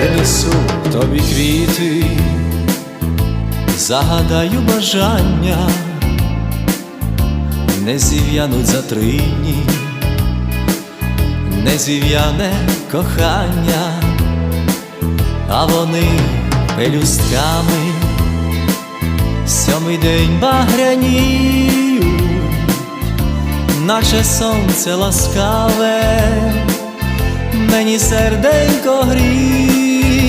Принесу тобі квіти, загадаю бажання, не зів'януть за три дні, не зів'яне кохання, а вони пелюстками. Сьомий день багряніють, наче сонце ласкаве. Мені серденько гріє,